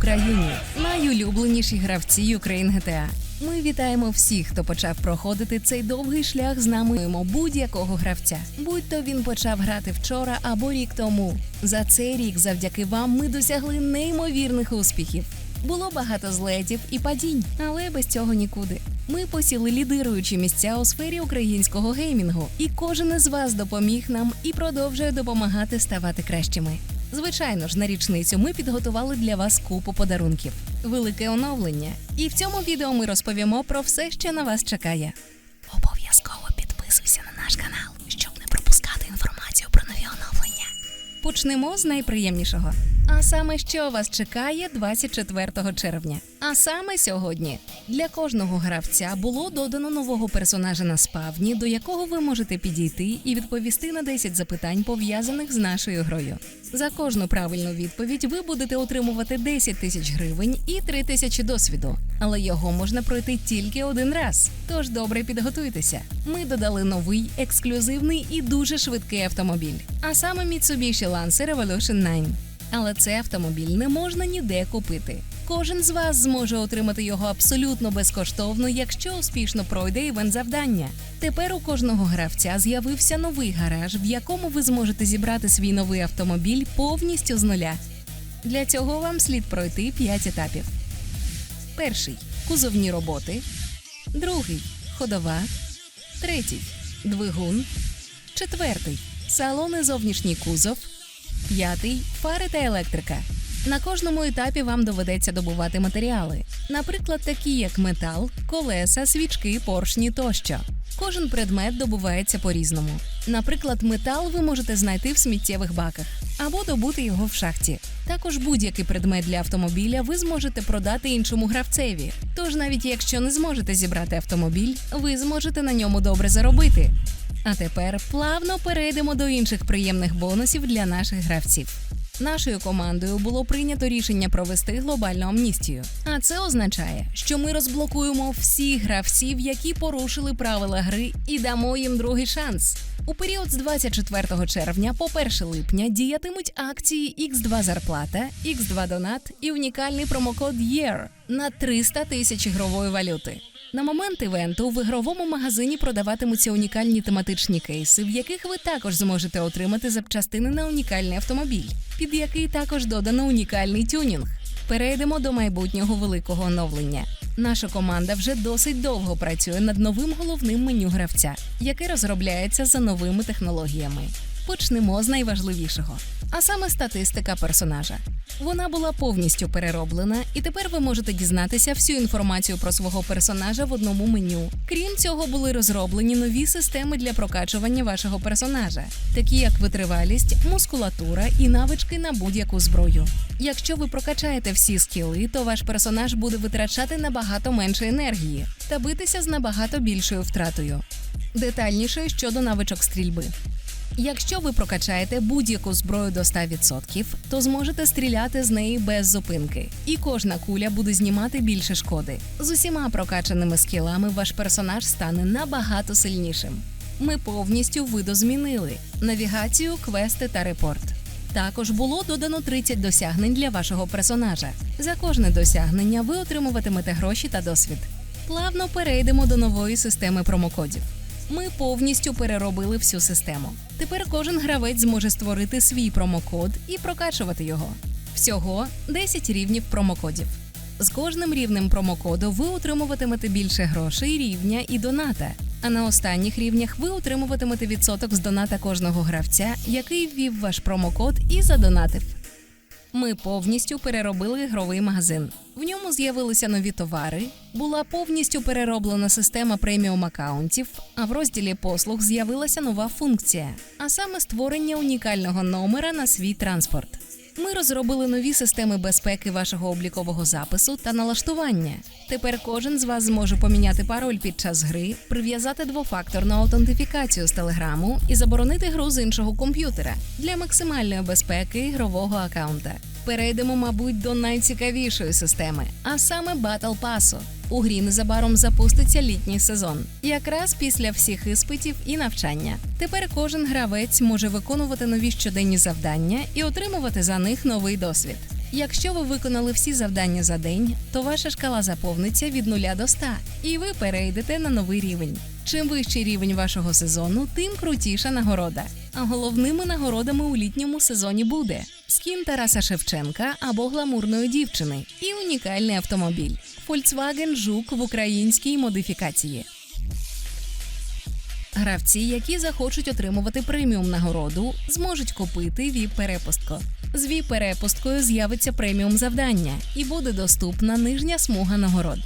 Україні, найулюбленіші гравці Ukraine GTA. Ми вітаємо всіх, хто почав проходити цей довгий шлях з нами будь-якого гравця. Будь то він почав грати вчора або рік тому. За цей рік, завдяки вам, ми досягли неймовірних успіхів. Було багато злетів і падінь, але без цього нікуди. Ми посіли лідируючі місця у сфері українського геймінгу, і кожен із вас допоміг нам і продовжує допомагати ставати кращими. Звичайно ж, на річницю ми підготували для вас купу подарунків, велике оновлення. І в цьому відео ми розповімо про все, що на вас чекає. Обов'язково підписуйся на наш канал, щоб не пропускати інформацію про нові оновлення. Почнемо з найприємнішого. А саме що вас чекає 24 червня. А саме сьогодні для кожного гравця було додано нового персонажа на спавні, до якого ви можете підійти і відповісти на 10 запитань, пов'язаних з нашою грою. За кожну правильну відповідь ви будете отримувати 10 тисяч гривень і 3 тисячі досвіду. Але його можна пройти тільки один раз. Тож добре підготуйтеся. Ми додали новий, ексклюзивний і дуже швидкий автомобіль. А саме Mitsubishi Lancer Evolution 9. Але цей автомобіль не можна ніде купити. Кожен з вас зможе отримати його абсолютно безкоштовно, якщо успішно пройде івент завдання. Тепер у кожного гравця з'явився новий гараж, в якому ви зможете зібрати свій новий автомобіль повністю з нуля. Для цього вам слід пройти 5 етапів. Перший кузовні роботи, другий ходова, третій двигун, четвертий салон зовнішній кузов, п'ятий фари та електрика. На кожному етапі вам доведеться добувати матеріали, наприклад, такі як метал, колеса, свічки, поршні тощо. Кожен предмет добувається по-різному. Наприклад, метал ви можете знайти в сміттєвих баках або добути його в шахті. Також будь-який предмет для автомобіля ви зможете продати іншому гравцеві. Тож, навіть якщо не зможете зібрати автомобіль, ви зможете на ньому добре заробити. А тепер плавно перейдемо до інших приємних бонусів для наших гравців. Нашою командою було прийнято рішення провести глобальну амністію. А це означає, що ми розблокуємо всіх гравців, які порушили правила гри, і дамо їм другий шанс. У період з 24 червня по 1 липня діятимуть акції X2 зарплата, X2 донат і унікальний промокод YEAR на 300 тисяч ігрової валюти. На момент івенту в ігровому магазині продаватимуться унікальні тематичні кейси, в яких ви також зможете отримати запчастини на унікальний автомобіль, під який також додано унікальний тюнінг. Перейдемо до майбутнього великого оновлення. Наша команда вже досить довго працює над новим головним меню гравця, яке розробляється за новими технологіями. Почнемо з найважливішого, а саме статистика персонажа. Вона була повністю перероблена, і тепер ви можете дізнатися всю інформацію про свого персонажа в одному меню. Крім цього, були розроблені нові системи для прокачування вашого персонажа, такі як витривалість, мускулатура і навички на будь-яку зброю. Якщо ви прокачаєте всі скіли, то ваш персонаж буде витрачати набагато менше енергії та битися з набагато більшою втратою. Детальніше щодо навичок стрільби. Якщо ви прокачаєте будь-яку зброю до 100%, то зможете стріляти з неї без зупинки, і кожна куля буде знімати більше шкоди. З усіма прокачаними скілами ваш персонаж стане набагато сильнішим. Ми повністю видозмінили навігацію, квести та репорт. Також було додано 30 досягнень для вашого персонажа. За кожне досягнення ви отримуватимете гроші та досвід. Плавно перейдемо до нової системи промокодів. Ми повністю переробили всю систему. Тепер кожен гравець зможе створити свій промокод і прокачувати його. Всього 10 рівнів промокодів. З кожним рівнем промокоду ви отримуватимете більше грошей, рівня і доната. А на останніх рівнях ви отримуватимете відсоток з доната кожного гравця, який ввів ваш промокод і задонатив. Ми повністю переробили ігровий магазин. В ньому з'явилися нові товари, була повністю перероблена система преміум акаунтів, а в розділі послуг з'явилася нова функція, а саме створення унікального номера на свій транспорт. Ми розробили нові системи безпеки вашого облікового запису та налаштування. Тепер кожен з вас зможе поміняти пароль під час гри, прив'язати двофакторну аутентифікацію з телеграму і заборонити гру з іншого комп'ютера для максимальної безпеки ігрового акаунта. Перейдемо, мабуть, до найцікавішої системи, а саме Battle Pass. У грі незабаром запуститься літній сезон, якраз після всіх іспитів і навчання. Тепер кожен гравець може виконувати нові щоденні завдання і отримувати за них новий досвід. Якщо ви виконали всі завдання за день, то ваша шкала заповниться від 0 до 100, і ви перейдете на новий рівень. Чим вищий рівень вашого сезону, тим крутіша нагорода. А головними нагородами у літньому сезоні буде скін Тараса Шевченка або гламурної дівчини і унікальний автомобіль Volkswagen Жук в українській модифікації. Гравці, які захочуть отримувати преміум нагороду, зможуть купити vip перепустку. З vip перепусткою з'явиться преміум завдання і буде доступна нижня смуга нагород.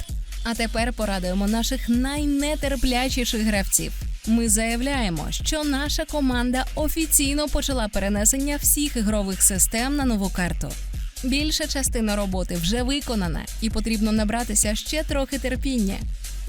А тепер порадуємо наших найнетерплячіших гравців. Ми заявляємо, що наша команда офіційно почала перенесення всіх ігрових систем на нову карту. Більша частина роботи вже виконана, і потрібно набратися ще трохи терпіння.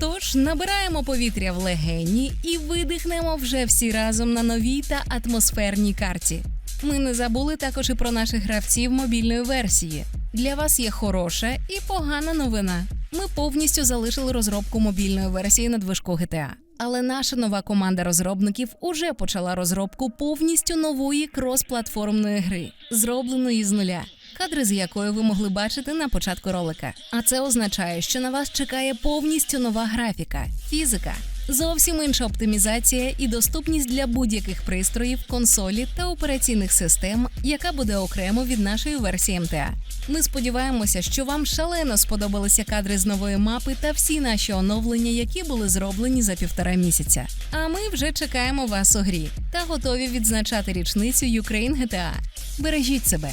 Тож набираємо повітря в легені і видихнемо вже всі разом на новій та атмосферній карті. Ми не забули також і про наших гравців мобільної версії. Для вас є хороша і погана новина. Ми повністю залишили розробку мобільної версії на движку GTA. Але наша нова команда розробників уже почала розробку повністю нової крос-платформної гри, зробленої з нуля, кадри з якої ви могли бачити на початку ролика. А це означає, що на вас чекає повністю нова графіка, фізика, зовсім інша оптимізація і доступність для будь-яких пристроїв, консолі та операційних систем, яка буде окремо від нашої версії МТА. Ми сподіваємося, що вам шалено сподобалися кадри з нової мапи та всі наші оновлення, які були зроблені за півтора місяця. А ми вже чекаємо вас у грі та готові відзначати річницю Ukraine GTA. Бережіть себе.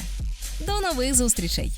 До нових зустрічей!